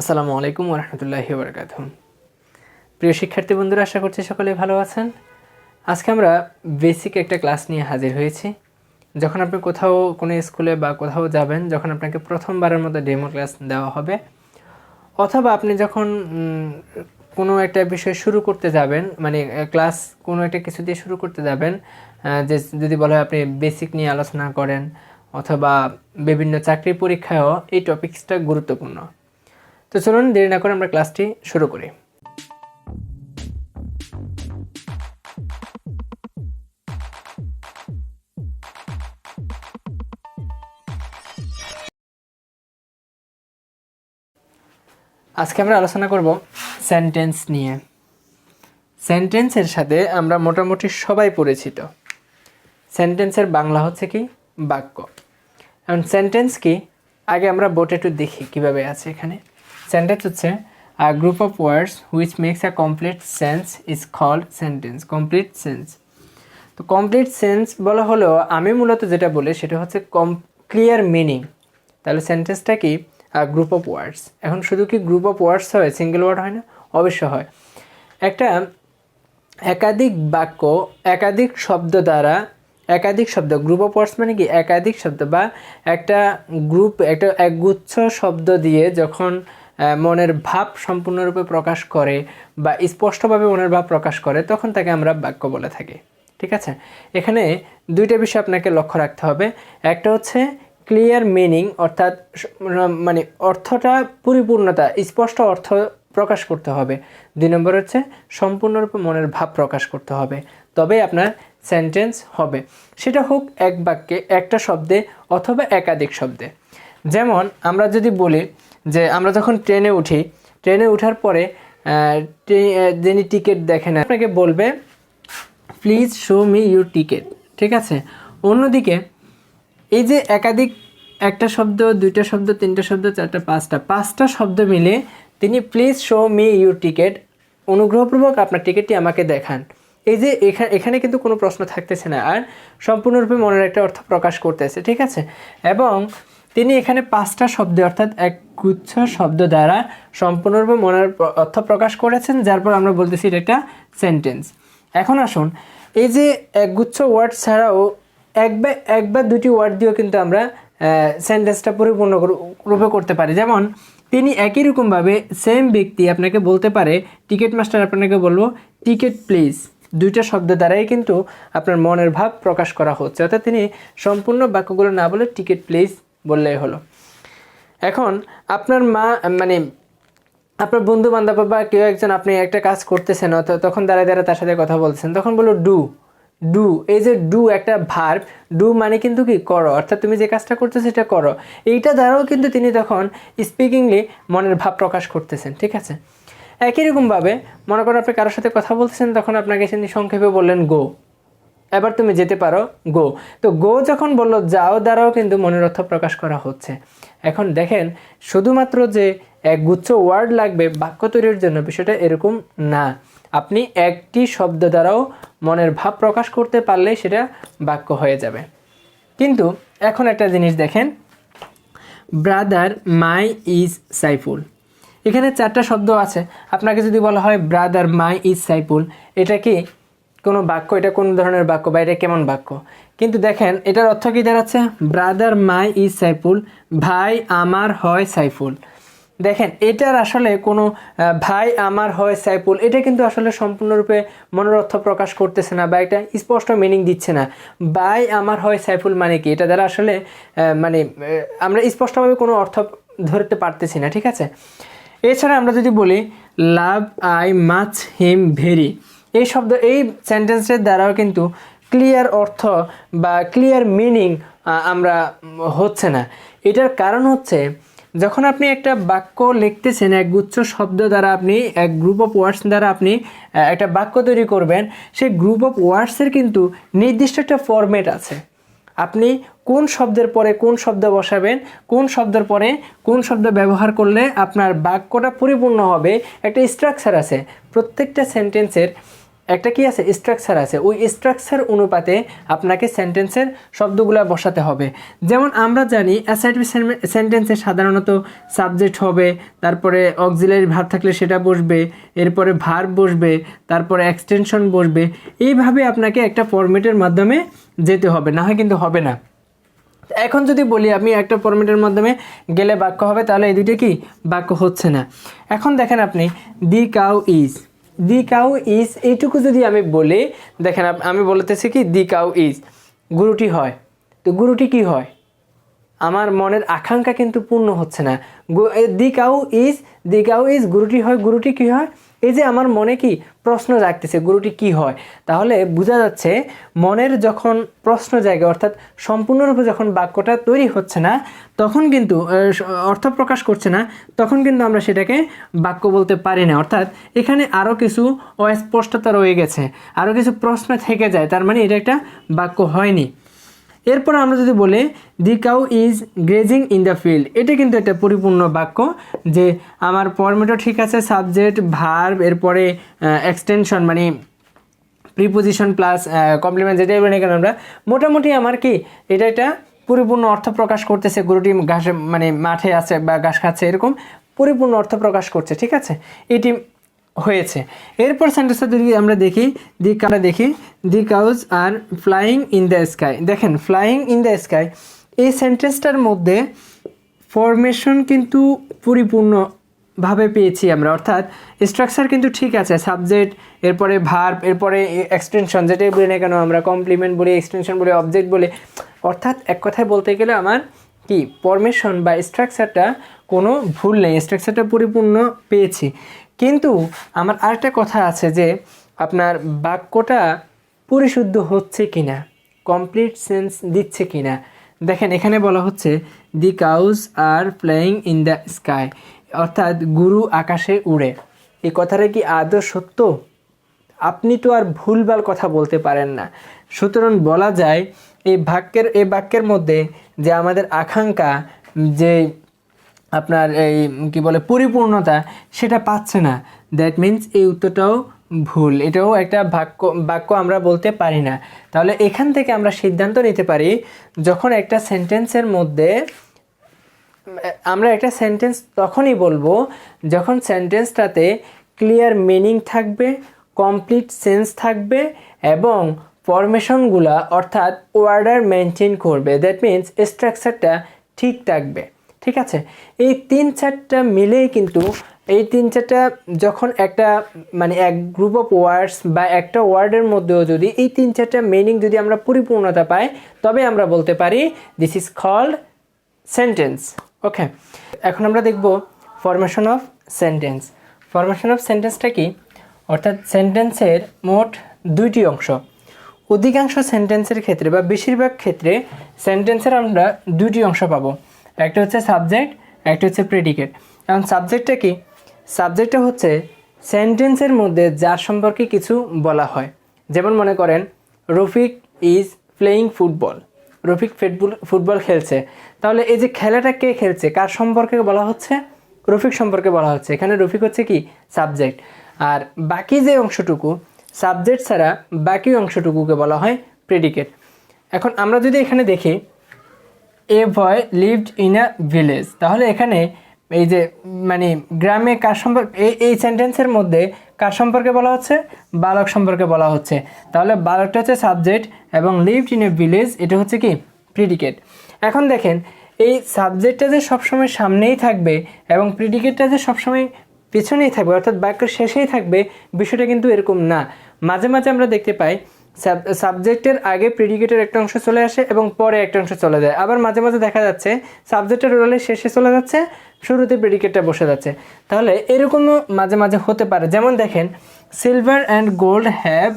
আসসালামু আলাইকুম রহমতুল্লাহি বরকাত প্রিয় শিক্ষার্থী বন্ধুরা, আশা করছি সকলে ভালো আছেন। আজকে আমরা বেসিক একটা ক্লাস নিয়ে হাজির হয়েছি। যখন আপনি কোথাও কোনো স্কুলে বা কোথাও যাবেন, যখন আপনাকে প্রথমবারের মতো ডেমো ক্লাস দেওয়া হবে, অথবা আপনি যখন কোনো একটা বিষয় শুরু করতে যাবেন মানে ক্লাস কোনো একটা কিছু দিয়ে শুরু করতে যাবেন যে যদি বলা হয় আপনি বেসিক নিয়ে আলোচনা করেন, অথবা বিভিন্ন চাকরি পরীক্ষায়ও এই টপিকসটা গুরুত্বপূর্ণ। তো চলুন দেরি না করে আমরা ক্লাসটি শুরু করি। আজকে আমরা আলোচনা করব সেন্টেন্স নিয়ে। সেন্টেন্সের সাথে আমরা মোটামুটি সবাই পরিচিত। সেন্টেন্সের বাংলা হচ্ছে কি? বাক্য। এখন সেন্টেন্স কি? আগে আমরা বোর্ডে একটু দেখি কীভাবে আছে এখানে। সেন্টেন্স হচ্ছে a group of words which makes a complete sense is called sentence complete sense তো কমপ্লিট সেন্স বলা হলেও আমি মূলত যেটা বলি সেটা হচ্ছে কম ক্লিয়ার মিনিং তাহলে সেন্টেন্সটা কি? গ্রুপ অফ ওয়ার্ডস এখন শুধু কি গ্রুপ অফ ওয়ার্ডস হয়? সিঙ্গেল ওয়ার্ড হয় না? অবশ্য হয়। একটা একাধিক বাক্য একাধিক শব্দ দ্বারা, একাধিক শব্দ গ্রুপ অফ ওয়ার্ডস মানে কি? একাধিক শব্দ বা একটা গ্রুপ একটা একগুচ্ছ শব্দ দিয়ে যখন মনের ভাব সম্পূর্ণরূপে প্রকাশ করে বা স্পষ্টভাবে মনের ভাব প্রকাশ করে, তখন তাকে আমরা বাক্য বলে থাকি। ঠিক আছে? এখানে দুইটা বিষয় আপনাকে লক্ষ্য রাখতে হবে। একটা হচ্ছে ক্লিয়ার মিনিং অর্থাৎ মানে অর্থটা পরিপূর্ণতা, স্পষ্ট অর্থ প্রকাশ করতে হবে। দুই নম্বর হচ্ছে সম্পূর্ণরূপে মনের ভাব প্রকাশ করতে হবে। তবে আপনার সেন্টেন্স হবে। সেটা হোক এক বাক্যে, একটা শব্দে অথবা একাধিক শব্দে। যেমন আমরা যদি বলি যে আমরা যখন ট্রেনে উঠি, ট্রেনে ওঠার পরে যিনি টিকিট দেখেন, আপনাকে বলবে please show me your ticket ঠিক আছে? অন্যদিকে, এই যে একাধিক, একটা শব্দ, দুইটা শব্দ, তিনটা শব্দ, চারটা, পাঁচটা পাঁচটা শব্দ মিলে তিনি please show me your ticket অনুগ্রহপূর্বক আপনার টিকিটটি আমাকে দেখান। এই যে এখানে এখানে কিন্তু কোনো প্রশ্ন থাকতেছে না, আর সম্পূর্ণরূপে মনের একটা অর্থ প্রকাশ করতেছে, ঠিক আছে? এবং তিনি এখানে পাঁচটা শব্দ, অর্থাৎ এক গুচ্ছ শব্দ দ্বারা সম্পূর্ণরূপে মনের অর্থ প্রকাশ করেছেন, যার পর আমরা বলতেছি এটা একটা সেন্টেন্স এখন আসুন, এই যে একগুচ্ছ ওয়ার্ড ছাড়াও এক বা এক বা দুটি ওয়ার্ড দিয়েও কিন্তু আমরা সেন্টেন্সটা পরিপূর্ণ রূপে করতে পারি। যেমন, তিনি একই রকমভাবে সেম ব্যক্তি আপনাকে বলতে পারে টিকিট মাস্টার আপনাকে বলব টিকিট প্লিজ দুইটা শব্দ দ্বারাই কিন্তু আপনার মনের ভাব প্রকাশ করা হচ্ছে। অর্থাৎ তিনি সম্পূর্ণ বাক্যগুলো না বলে টিকিট প্লিজ বললেই হলো। এখন আপনার মা মানে আপনার বন্ধু বান্ধব বা কেউ একজন আপনি একটা কাজ করতেছেন অত- তখন দাঁড়ায় দাঁড়ায় তার সাথে কথা বলছেন তখন বলো ডু ডু এই যে ডু একটা ভার্ব ডু মানে কিন্তু কি করো, অর্থাৎ তুমি যে কাজটা করতেছো সেটা করো। এইটা দ্বারাও কিন্তু তিনি তখন স্পিকিংলি মনের ভাব প্রকাশ করতেছেন, ঠিক আছে? একই রকমভাবে মনে করো আপনি কারোর সাথে কথা বলতেছেন, তখন আপনাকে তিনি সংক্ষেপে বললেন গো এবার তুমি যেতে পারো, গো। তো গো যখন বলল, যাও দ্বারাও কিন্তু মনের অর্থ প্রকাশ করা হচ্ছে। এখন দেখেন, শুধুমাত্র যে এক গুচ্ছ ওয়ার্ড লাগবে, বাক্য তৈরির জন্য বিষয়টা এরকম না। আপনি একটি শব্দ দ্বারাও মনের ভাব প্রকাশ করতে পারলে সেটা বাক্য হয়ে যাবে। কিন্তু এখন একটা জিনিস দেখেন। Brother my is Saiful. এখানে চারটা শব্দ আছে। আপনাকে যদি বলা হয়, ব্রাদার মাই ইজ সাইফুল, এটা কি কোনো বাক্য, এটা কোন ধরনের বাক্য বা এটা কেমন বাক্য? কিন্তু দেখেন, এটার অর্থ কি দাঁড়াচ্ছে? ব্রাদার মাই ইজ সাইফুল, ভাই আমার হয় সাইফুল। দেখেন, এটার আসলে কোনো ভাই আমার হয় সাইফুল, এটা কিন্তু আসলে সম্পূর্ণরূপে মনের অর্থ প্রকাশ করতেছে না বা একটা স্পষ্ট মিনিং দিচ্ছে না। ভাই আমার হয় সাইফুল মানে কি? এটা দ্বারা আসলে মানে আমরা স্পষ্টভাবে কোনো অর্থ ধরতে পারতেছি না, ঠিক আছে? এছাড়া আমরা যদি বলি, love I much him very. এই শব্দ, এই সেন্টেন্সের দ্বারাও কিন্তু ক্লিয়ার অর্থ বা ক্লিয়ার মিনিং আমরা হচ্ছে না। এটার কারণ হচ্ছে, যখন আপনি একটা বাক্য লিখতেছেন, এক গুচ্ছ শব্দ দ্বারা আপনি, এক গ্রুপ অফ ওয়ার্ডস দ্বারা আপনি একটা বাক্য তৈরি করবেন, সেই গ্রুপ অফ ওয়ার্ডসের কিন্তু নির্দিষ্ট একটা ফরম্যাট আছে। আপনি কোন শব্দের পরে কোন শব্দ বসাবেন, কোন শব্দের পরে কোন শব্দ ব্যবহার করলে আপনার বাক্যটা পরিপূর্ণ হবে, একটা স্ট্রাকচার আছে। প্রত্যেকটা সেন্টেন্সের একটা কি আছে? স্ট্রাকচার আছে। ওই স্ট্রাকচার অনুপাতে আপনাকে সেন্টেন্সের শব্দগুলো বসাতে হবে। যেমন আমরা জানি অ্যাসাইটিভ সেন্টেন্সে সাধারণত সাবজেক্ট হবে, তারপরে অক্সিলারি ভার থাকলে সেটা বসবে, এরপরে ভার বসবে, তারপরে এক্সটেনশন বসবে। এইভাবে আপনাকে একটা ফরম্যাটের মাধ্যমে যেতে হবে, না হয় কিন্তু হবে না। এখন যদি বলি আমি একটা ফরম্যাটের মাধ্যমে গেলে বাক্য হবে, তাহলে এই দুইটা কি? বাক্য হচ্ছে না। এখন দেখেন আপনি, the cow is. The cow is, এইটুকু যদি আমি বলি, দেখেন আমি বলতেছি কি দি কাউ ইজ। গুরুটি হয়। তো গুরুটি কি হয়? আমার মনের আকাঙ্ক্ষা কিন্তু পূর্ণ হচ্ছে না। The cow is the cow is, গুরুটি হয়, গুরুটি কি হয়? এই যে আমার মনে কি প্রশ্ন জাগতেছে, গুরুটি কি হয়? তাহলে বোঝা যাচ্ছে মনের যখন প্রশ্ন জায়গা অর্থাৎ সম্পূর্ণরূপে যখন বাক্যটা তৈরি হচ্ছে না, তখন কিন্তু অর্থ প্রকাশ করছে না, তখন কিন্তু আমরা সেটাকে বাক্য বলতে পারি না। অর্থাৎ এখানে আরও কিছু অস্পষ্টতা রয়ে গেছে আরও কিছু প্রশ্ন থেকে যায়, তার মানে এটা একটা বাক্য হয়নি। এরপর আমরা যদি বলি the cow is grazing in the field এটা কিন্তু একটা পরিপূর্ণ বাক্য যে আমার ফর্মেটও ঠিক আছে সাবজেক্ট ভার্ব এরপরে এক্সটেনশন মানে প্রিপোজিশন প্লাস কমপ্লিমেন্ট যেটাই বলি কেন আমরা, মোটামুটি আমার কি এটা একটা পরিপূর্ণ অর্থ প্রকাশ করতেছে, গরুটি ঘাসে মানে মাঠে আছে বা ঘাস খাচ্ছে, এরকম পরিপূর্ণ অর্থ প্রকাশ করছে, ঠিক আছে? এটি হয়েছে। এরপর সেন্টেন্সটা যদি আমরা দেখি দি আমরা দেখি the cows are flying in the sky দেখেন ফ্লাইং ইন দ্য স্কাই এই সেন্টেন্সটার মধ্যে ফরমেশন কিন্তু পরিপূর্ণভাবে পেয়েছি আমরা। অর্থাৎ স্ট্রাকচার কিন্তু ঠিক আছে সাবজেক্ট এরপরে ভার্ব এরপরে এক্সটেনশন যেটাই বলি না কেন, আমরা কমপ্লিমেন্ট বলি এক্সটেনশন বলি অবজেক্ট বলি। অর্থাৎ এক কথায় বলতে গেলে আমার কি ফরমেশন বা স্ট্রাকচারটা কোনো ভুল নেই স্ট্রাকচারটা পরিপূর্ণ পেয়েছি। কিন্তু আমার আরেকটা কথা আছে যে আপনার বাক্যটা পরিশুদ্ধ হচ্ছে কিনা কমপ্লিট সেন্স দিচ্ছে কি না দেখেন, এখানে বলা হচ্ছে the cows are playing in the sky অর্থাৎ গুরু আকাশে উড়ে। এই কথাটা কি আদৌ সত্য? আপনি তো আর ভুলভাল কথা বলতে পারেন না। সুতরাং বলা যায়, এই বাক্যের এই বাক্যের মধ্যে যে আমাদের আকাঙ্ক্ষা, যে আপনার এই, কি বলে, পরিপূর্ণতা সেটা পাচ্ছে না। দ্যাট মিন্স এই উত্তরটাও ভুল। এটাও একটা বাক্য বাক্য আমরা বলতে পারি না। তাহলে এখান থেকে আমরা সিদ্ধান্ত নিতে পারি, যখন একটা সেন্টেন্সের মধ্যে, আমরা একটা সেন্টেন্স তখনই বলব যখন সেন্টেন্সটাতে ক্লিয়ার মিনিং থাকবে, কমপ্লিট সেন্স থাকবে এবং ফরমেশনগুলা অর্থাৎ ওয়ার্ডার মেনটেন করবে। দ্যাট মিন্স স্ট্রাকচারটা ঠিক থাকবে। ঠিক আছে? এই তিন চারটা মিলেই কিন্তু এই তিন চারটা যখন একটা মানে এক গ্রুপ অফ ওয়ার্ডস বা একটা ওয়ার্ডের মধ্যেও যদি এই তিন চারটা মিনিং যদি আমরা পরিপূর্ণতা পাই, তবে আমরা বলতে পারি this is called sentence okay এখন আমরা দেখব formation of sentence formation of সেন্টেন্সটা কি? অর্থাৎ সেন্টেন্সের মোট দুইটি অংশ। অধিকাংশ সেন্টেন্সের ক্ষেত্রে বা বেশিরভাগ ক্ষেত্রে সেন্টেন্সের আমরা দুইটি অংশ পাবো। একটা হচ্ছে সাবজেক্ট একটা হচ্ছে প্রেডিকেট এখন সাবজেক্টটা কি? সাবজেক্টটা হচ্ছে সেন্টেন্সের মধ্যে যার সম্পর্কে কিছু বলা হয়। যেমন মনে করেন, Rafiq is playing football Rafiq football football খেলছে। তাহলে এই যে খেলাটা কে খেলছে? কার সম্পর্কে বলা হচ্ছে? রফিক সম্পর্কে বলা হচ্ছে। এখানে রফিক হচ্ছে কি? সাবজেক্ট আর বাকি যে অংশটুকু সাবজেক্ট ছাড়া বাকি অংশটুকুকে বলা হয় প্রেডিকেট এখন আমরা যদি এখানে দেখি a boy lived in a village তাহলে এখানে এই যে মানে গ্রামে কার সম্পর্কে, এই এই সেন্টেন্সের মধ্যে কার সম্পর্কে বলা হচ্ছে? বালক সম্পর্কে বলা হচ্ছে। তাহলে বালকটা হচ্ছে সাবজেক্ট এবং লিভড ইন এ ভিলেজ এটা হচ্ছে কি? প্রিডিকেট এখন দেখেন, এই সাবজেক্টটা যে সবসময় সামনেই থাকবে এবং প্রিডিকেটটা যে সবসময় পেছনেই থাকবে, অর্থাৎ বাক্যের শেষেই থাকবে, বিষয়টা কিন্তু এরকম না। মাঝে মাঝে আমরা দেখতে পাই সাবজেক্টের আগে প্রিডিকেটের একটা অংশ চলে আসে এবং পরে একটা অংশ চলে যায়। আবার মাঝে মাঝে দেখা যাচ্ছে সাবজেক্টের রোলে শেষে চলে যাচ্ছে, শুরুতে প্রিডিকেটটা বসে যাচ্ছে। তাহলে এরকমও মাঝে মাঝে হতে পারে। যেমন দেখেন silver and gold have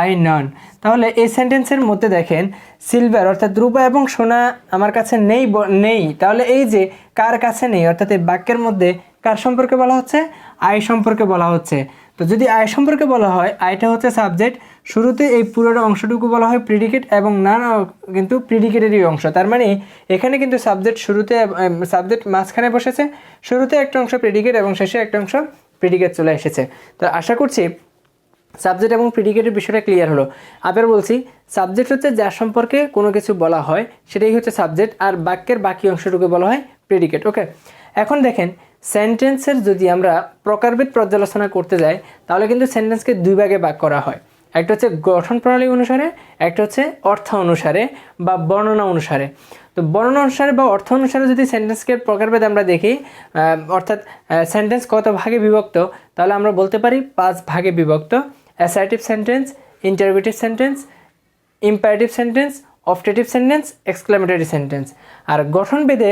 I none তাহলে এই সেন্টেন্সের মধ্যে দেখেন সিলভার অর্থাৎ রূপা এবং সোনা আমার কাছে নেই নেই। তাহলে এই যে কার কাছে নেই, অর্থাৎ এই বাক্যের মধ্যে কার সম্পর্কে বলা হচ্ছে? আয় সম্পর্কে বলা হচ্ছে। তো যদি আয় সম্পর্কে বলা হয়, আয়টা হচ্ছে সাবজেক্ট শুরুতে এই পুরোটা অংশটুকু বলা হয় প্রিডিকেট এবং না না কিন্তু প্রিডিকেটেরই অংশ। তার মানে এখানে কিন্তু সাবজেক্ট শুরুতে সাবজেক্ট মাঝখানে বসেছে, শুরুতে একটা অংশ প্রিডিকেট এবং শেষে একটা অংশ প্রিডিকেট চলে এসেছে। তো আশা করছি সাবজেক্ট এবং প্রিডিকেটের বিষয়টা ক্লিয়ার হলো। আবার বলছি সাবজেক্ট হচ্ছে যার সম্পর্কে কোনো কিছু বলা হয়, সেটাই হচ্ছে সাবজেক্ট আর বাক্যের বাকি অংশটুকু বলা হয় প্রিডিকেট ওকে এখন দেখেন সেন্টেন্সের যদি আমরা প্রকারভেদ পর্যালোচনা করতে যাই, তাহলে কিন্তু সেন্টেন্সকে দুই ভাগে ভাগ করা হয়। একটা হচ্ছে গঠন প্রণালী অনুসারে, একটা হচ্ছে অর্থ অনুসারে বা বর্ণনা অনুসারে। তো বর্ণনা অনুসারে বা অর্থ অনুসারে যদি সেন্টেন্সকে প্রকারভেদ আমরা দেখি অর্থাৎ সেন্টেন্স কত ভাগে বিভক্ত, তাহলে আমরা বলতে পারি পাঁচ ভাগে বিভক্ত। Assertive sentence interrogative sentence imperative sentence optative sentence exclamatory sentence আর গঠনভেদে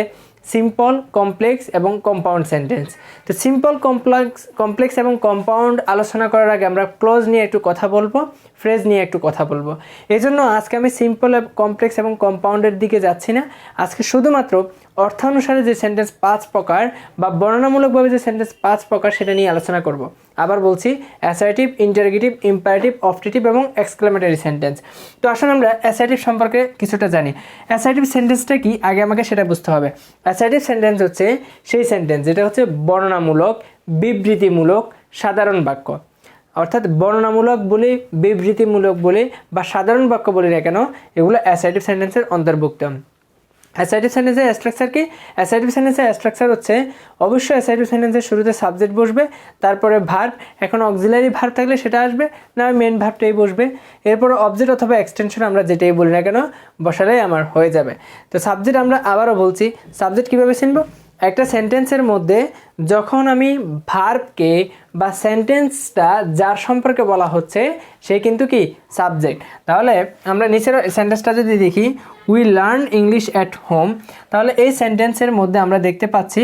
সিম্পল কমপ্লেক্স এবং কম্পাউন্ড সেন্টেন্স তো সিম্পল কমপ্লেক্স কমপ্লেক্স এবং কম্পাউন্ড আলোচনা করার আগে আমরা ক্লোজ নিয়ে একটু কথা বলব ফ্রেজ নিয়ে একটু কথা বলব। এই জন্য আজকে আমি সিম্পল কমপ্লেক্স এবং কম্পাউন্ডের দিকে যাচ্ছি না। আজকে শুধুমাত্র অর্থানুসারে যে সেন্টেন্স পাঁচ প্রকার বা বর্ণনামূলকভাবে যে সেন্টেন্স পাঁচ প্রকার সেটা নিয়ে আলোচনা করব। আবার বলছি অ্যাসার্টিভ ইন্টারগেটিভ ইম্পারেটিভ অপটেটিভ এবং এক্সক্লামেটরি সেন্টেন্স তো আসলে আমরা অ্যাসার্টিভ সম্পর্কে কিছুটা জানি। অ্যাসার্টিভ সেন্টেন্সটা কি? আগে আমাকে সেটা বুঝতে হবে। অ্যাসার্টিভ সেন্টেন্স হচ্ছে সেই সেন্টেন্স যেটা হচ্ছে বর্ণনামূলক, বিবৃতিমূলক, সাধারণ বাক্য। অর্থাৎ বর্ণনামূলক বলি, বিবৃতিমূলক বলি বা সাধারণ বাক্য বলি না কেন, এগুলো অ্যাসার্টিভ সেন্টেন্সের অন্তর্ভুক্ত। অ্যাসাইটিভ সেন্টেন্সের স্ট্রাকচার কি? অ্যাসাইটিভ সেন্টেন্সের স্ট্রাকচার হচ্ছে, অবশ্যই অ্যাসাইটিভ সেন্টেন্সের শুরুতে সাবজেক্ট বসবে, তারপরে ভার্ব এখন অক্সিলারি ভার্ব থাকলে সেটা আসবে, না মেন ভার্বটাই বসবে। এরপর অবজেক্ট অথবা এক্সটেনশন আমরা যেটাই বলি না কেন, বসালেই আমার হয়ে যাবে। তো সাবজেক্ট আমরা আবারও বলছি সাবজেক্ট কীভাবে চিনব? একটা সেন্টেন্সের মধ্যে যখন আমি ভার্বকে বা সেন্টেন্সটা যার সম্পর্কে বলা হচ্ছে, সে কিন্তু কি? সাবজেক্ট তাহলে আমরা নিচের সেন্টেন্সটা যদি দেখি we learn English at home তাহলে এই সেন্টেন্সের মধ্যে আমরা দেখতে পাচ্ছি,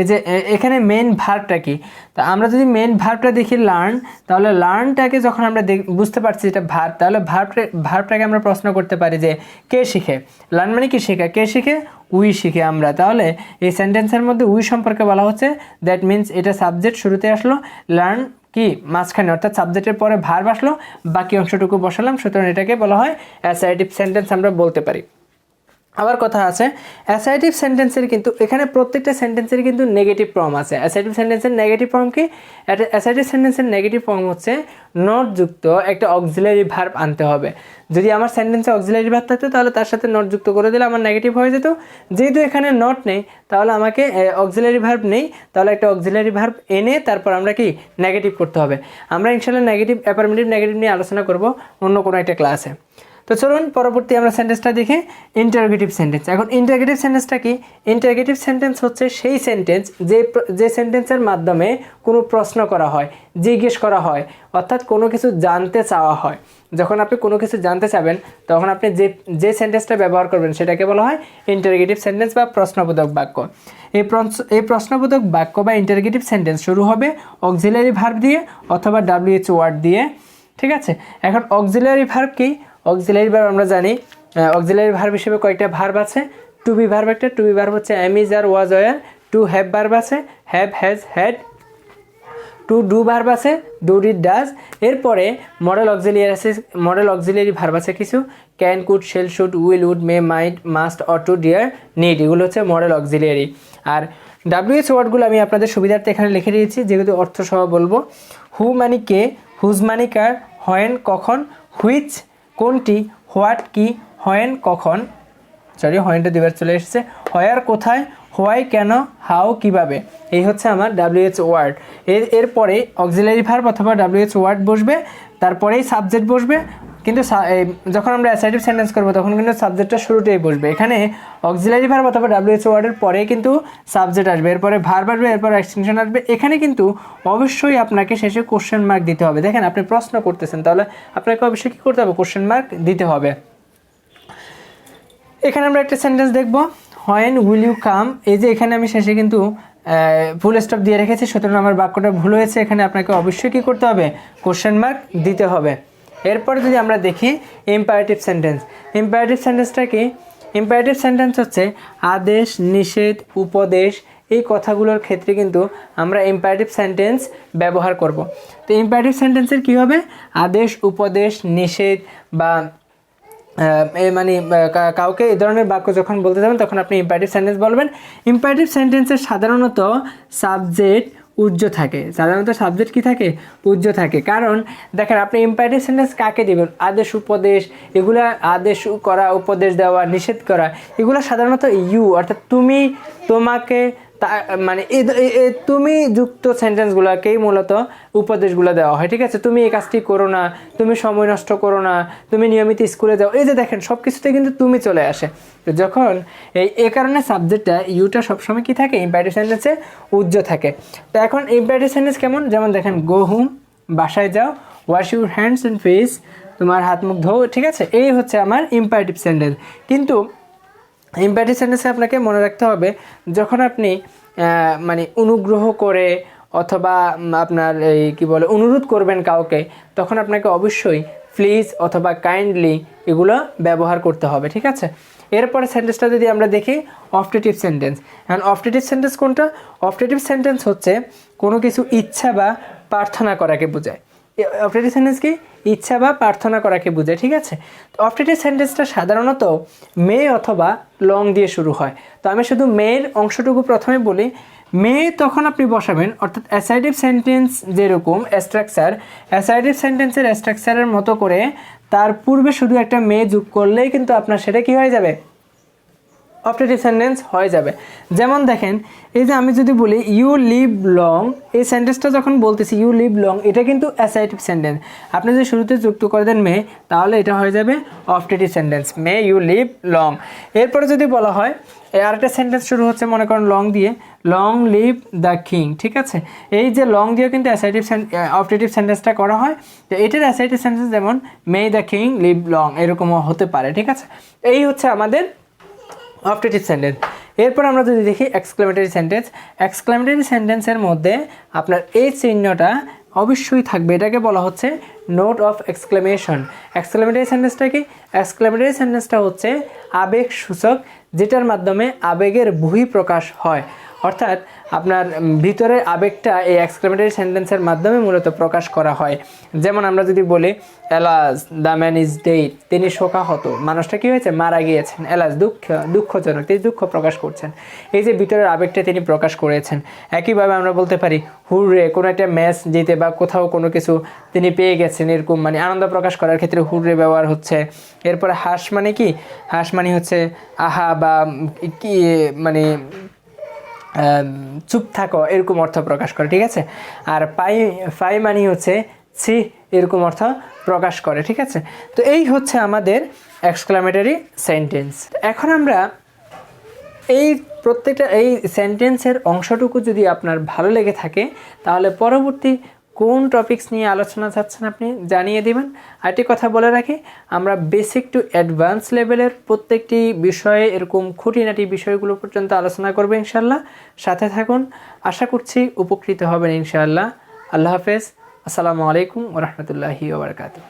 এই যে এখানে মেন ভার্বটা কি? তা আমরা যদি মেন ভার্বটা দেখি লার্ন তাহলে লার্নটাকে যখন আমরা বুঝতে পারছি এটা ভার্ব তাহলে ভার্বটা ভার্বটাকে আমরা প্রশ্ন করতে পারি যে, কে শিখে? লার্ন মানে কি শেখা? কে শিখে? উই শিখে আমরা। তাহলে এই সেন্টেন্সের মধ্যে উই সম্পর্কে বলা হচ্ছে দ্যাট মিন্স এটা সাবজেক্ট শুরুতে আসলো লার্ন কি মাঝখানে, অর্থাৎ সাবজেক্টের পরে ভার বাসলো বাকি অংশটুকু বসালাম, সুতরাং এটাকে বলা হয় অ্যাসাইটিভ সেন্টেন্স আমরা বলতে পারি। আবার কথা আছে অ্যাসাইটিভ সেন্টেন্সের কিন্তু, এখানে প্রত্যেকটা সেন্টেন্সের কিন্তু নেগেটিভ ফর্ম আছে। অ্যাসাইটিভ সেন্টেন্সের নেগেটিভ ফর্ম কি? একটা অ্যাসাইটিভ সেন্টেন্সের নেগেটিভ ফর্ম হচ্ছে নট যুক্ত একটা অক্সিলারি ভার্ব আনতে হবে। যদি আমার সেন্টেন্সে অক্সিলারি ভার্ব থাকতো, তাহলে তার সাথে নট যুক্ত করে দিলে আমার নেগেটিভ হয়ে যেত। যেহেতু এখানে নট নেই, তাহলে আমাকে অক্সিলারি ভার্ব নেই, তাহলে একটা অক্সিলারি ভার্ব এনে তারপর আমরা কি? নেগেটিভ করতে হবে। আমরা ইনশাল্লাহ নেগেটিভ অ্যাপারমেটিভ নেগেটিভ নিয়ে আলোচনা করব অন্য কোনো একটা ক্লাসে তো চলুন পরবর্তী আমরা সেন্টেন্সটা দেখি। ইন্টারগেটিভ সেন্টেন্স এখন ইন্টারগেটিভ সেন্টেন্সটা কি? ইন্টারগেটিভ সেন্টেন্স হচ্ছে সেই সেন্টেন্স যে যে সেন্টেন্সের মাধ্যমে কোনো প্রশ্ন করা হয়, জিজ্ঞেস করা হয়, অর্থাৎ কোনো কিছু জানতে চাওয়া হয়। যখন আপনি কোনো কিছু জানতে চাবেন, তখন আপনি যে যে সেন্টেন্সটা ব্যবহার করবেন, সেটাকে বলা হয় ইন্টারগেটিভ সেন্টেন্স বা প্রশ্নবোধক বাক্য। এই এই প্রশ্নবোধক বাক্য বা ইন্টারগেটিভ সেন্টেন্স শুরু হবে অক্সিলারি ভার্ব দিয়ে অথবা ডাব্লিউএইচ ওয়ার্ড দিয়ে। ঠিক আছে? এখন অক্সিলারি ভার্ব কি? অক্সিলারি ভার্ব আমরা জানি অক্সিলারি ভার্ব হিসেবে কয়েকটা ভার্ব আছে। টু বি ভার্ব একটা টু বি ভার্ব হচ্ছে am is are was were to have verb আছে have has had to do verb আছে ডু ডিড ডাজ এরপরে মডেল অক্সিলিয়ারি আছে মডেল অক্সিলিয়ারি ভার্ব আছে কিছু। Can could shall should will would may might must or to dare need এগুলো হচ্ছে model auxiliary আর WS ওয়ার্ডগুলো আমি আপনাদের সুবিধার্থে এখানে লিখে দিয়েছি, যেহেতু অর্থ সহ বলব। হু মানি কে হুজ মানি কার হয়েন কখন হুইচ কোনটি, হোয়াট কি, হয়েন কখন? সরি হয়েনটা দুবার চলে এসেছে। হয়ার কোথায়, হোয়াই কেন হাও কীভাবে? এই হচ্ছে আমার ডাব্লিউএইচ ওয়ার্ড। এর, এরপরে অক্সিলারি ভার্ব অথবা ডাব্লিউএইচ ওয়ার্ড বসবে, তারপরেই সাবজেক্ট বসবে কিন্তু যখন আমরা অ্যাসাইটিভ সেন্টেন্স করব, তখন কিন্তু সাবজেক্টটা শুরুতেই বসবে। এখানে অক্সিলারি ভার্ব অথবা ডাব্লিউএইচ ওয়ার্ডের পরে কিন্তু সাবজেক্ট আসবে। এরপরে ভার্ব আসবে, এরপর এক্সটেনশন আসবে। এখানে কিন্তু অবশ্যই আপনাকে শেষে কোশ্চেন মার্ক দিতে হবে। দেখেন, আপনি প্রশ্ন করতেছেন, তাহলে আপনাকে অবশ্যই কী করতে হবে? কোশ্চেন মার্ক দিতে হবে। এখানে আমরা একটা সেন্টেন্স দেখব। হোয়েন উইল ইউ কাম এই যে এখানে আমি শেষে কিন্তু ফুল স্টপ দিয়ে রেখেছি, সুতরাং আমার বাক্যটা ভুল হয়েছে। এখানে আপনাকে অবশ্যই কী করতে হবে? কোশ্চেন মার্ক দিতে হবে। এরপরে যদি আমরা দেখি ইম্পারেটিভ সেন্টেন্স ইম্পারেটিভ সেন্টেন্সটা কি? ইম্পারেটিভ সেন্টেন্স হচ্ছে আদেশ, নিষেধ, উপদেশ, এই কথাগুলোর ক্ষেত্রে কিন্তু আমরা ইম্পারেটিভ সেন্টেন্স ব্যবহার করব। তো ইম্পারেটিভ সেন্টেন্সের কী হবে? আদেশ, উপদেশ, নিষেধ বা মানে কাউকে এই ধরনের বাক্য যখন বলতে যাবেন, তখন আপনি ইম্পারেটিভ সেন্টেন্স বলবেন। ইম্পারেটিভ সেন্টেন্সের সাধারণত সাবজেক্ট উজ্জ্ব থাকে। সাধারণত সাবজেক্ট কি থাকে? উজ্জ্ব থাকে। কারণ দেখেন, আপনি ইম্পারেটিভ সেন্টেন্স কাকে দেবেন? আদেশ, উপদেশ, এগুলা আদেশ করা, উপদেশ দেওয়া, নিষেধ করা, এগুলো সাধারণত ইউ অর্থাৎ তুমি তোমাকে তা মানে তুমি যুক্ত সেন্টেন্সগুলোকেই মূলত উপদেশগুলো দেওয়া হয়, ঠিক আছে? তুমি এই কাজটি করো না, তুমি সময় নষ্ট করো না, তুমি নিয়মিত স্কুলে যাও। এই যে দেখেন সব কিছুতে কিন্তু তুমি চলে আসে। তো যখন এই, এ কারণে সাবজেক্টটা ইউটা সবসময় কি থাকে? ইম্পারেটিভ সেন্টেন্সে উজ্জ্ব থাকে। তো এখন ইম্পারেটিভ সেন্টেন্স কেমন? যেমন দেখেন গো হুম বাসায় যাও wash your hands and face তোমার হাত মুখ ধো ঠিক আছে? এই হচ্ছে আমার ইম্পারেটিভ সেন্টেন্স কিন্তু ইম্প্যারেটিভ সেন্টেন্সে আপনাকে মনে রাখতে হবে, যখন আপনি মানে অনুগ্রহ করে অথবা আপনার এই কি বলে, অনুরোধ করবেন কাউকে, তখন আপনাকে অবশ্যই প্লিজ অথবা কাইন্ডলি এগুলো ব্যবহার করতে হবে, ঠিক আছে? এরপরে সেন্টেন্সটা যদি আমরা দেখি optative sentence and optative sentence কোনটা? অফটেটিভ সেন্টেন্স হচ্ছে কোনো কিছু ইচ্ছা বা প্রার্থনা করাকে বোঝায়। অপটেটিভ সেন্টেন্স কি? ইচ্ছা বা প্রার্থনা করাকে বুঝে ঠিক আছে? তো অপটেটিভ সেন্টেন্সটা সাধারণত মে অথবা লং দিয়ে শুরু হয়। তো আমি শুধু মেয়ের অংশটুকু প্রথমে বলি। মে তখন আপনি বসাবেন, অর্থাৎ অ্যাসাইটিভ সেন্টেন্স যেরকম স্ট্রাকচার অ্যাসাইটিভ সেন্টেন্সের স্ট্রাকচারের মতো করে তার পূর্বে শুধু একটা মে যোগ করলেই কিন্তু আপনার সেটা কী হয়ে যাবে? অপটেটিভ সেন্টেন্স হয়ে যাবে। যেমন দেখেন, এই যে আমি যদি বলি ইউ লিভ লং এই সেন্টেন্সটা যখন বলতেছি ইউ লিভ লং এটা কিন্তু অ্যাসাইটিভ সেন্টেন্স আপনি যদি শুরুতে যুক্ত করে দেন মে, তাহলে এটা হয়ে যাবে optative sentence may you live long এরপরে যদি বলা হয়, এই আরেকটা সেন্টেন্স শুরু হচ্ছে, মনে করেন লং দিয়ে লং লিভ দ্য কিং ঠিক আছে? এই যে লং দিয়ে কিন্তু অ্যাসাইটিভ অপটেটিভ সেন্টেন্সটা করা হয়। তো এটার অ্যাসাইটিভ সেন্টেন্স যেমন may the king live long এরকমও হতে পারে, ঠিক আছে? এই হচ্ছে আমাদের অপটেটিভ সেন্টেন্স এরপর আমরা যদি দেখি এক্সক্লেমেটারি সেন্টেন্স এক্সক্লেমেটারি সেন্টেন্সের মধ্যে আপনার এই চিহ্নটা অবশ্যই থাকবে। এটাকে বলা হচ্ছে নোট অফ এক্সক্লেমেশন এক্সক্লেমেটারি সেন্টেন্সটা কি? এক্সক্লেমেটারি সেন্টেন্সটা হচ্ছে আবেগ সূচক যেটার মাধ্যমে আবেগের বহিঃপ্রকাশ হয়। অর্থাৎ আপনার ভিতরের আবেগটা এই এক্সক্লেমেটারি সেন্টেন্সের মাধ্যমে মূলত প্রকাশ করা হয়। যেমন আমরা যদি বলি alas the man is dead তিনি শোকাহত। মানুষটা কি হয়েছে? মারা গিয়েছেন। এলাস দুঃখ, দুঃখজনক। তিনি দুঃখ প্রকাশ করছেন। এই যে ভিতরের আবেগটা তিনি প্রকাশ করেছেন, একইভাবে আমরা বলতে পারি, হুররে, কোনো একটা ম্যাচ জিতে বা কোথাও কোনো কিছু তিনি পেয়ে গেছেন এরকম মানে আনন্দ প্রকাশ করার ক্ষেত্রে হুররে ব্যবহার হচ্ছে। এরপরে হাঁস মানে কি? হাঁস মানে হচ্ছে, আহা, বা কি মানে চুপ থাকো, এরকম অর্থ প্রকাশ করে, ঠিক আছে? আর পাই, ফাই মানি হচ্ছে ছি এরকম অর্থ প্রকাশ করে, ঠিক আছে? তো এই হচ্ছে আমাদের এক্সক্লামেটারি সেন্টেন্স এখন আমরা এই প্রত্যেকটা, এই সেন্টেন্সের অংশটুকু যদি আপনার ভালো লেগে থাকে, তাহলে পরবর্তী কোন টপিক্স নিয়ে আলোচনা চাচ্ছেন আপনি জানিয়ে দিবেন। আরেকটি কথা বলে রাখি, আমরা বেসিক টু অ্যাডভান্স লেভেলের প্রত্যেকটি বিষয়ে এরকম খুঁটিনাটি বিষয়গুলো পর্যন্ত আলোচনা করব ইনশাল্লাহ সাথে থাকুন, আশা করছি উপকৃত হবেন ইনশাআল্লাহ। আল্লাহ হাফেজ। আসসালামু আলাইকুম ওরহমতুল্লাহি ওবরকাতুহ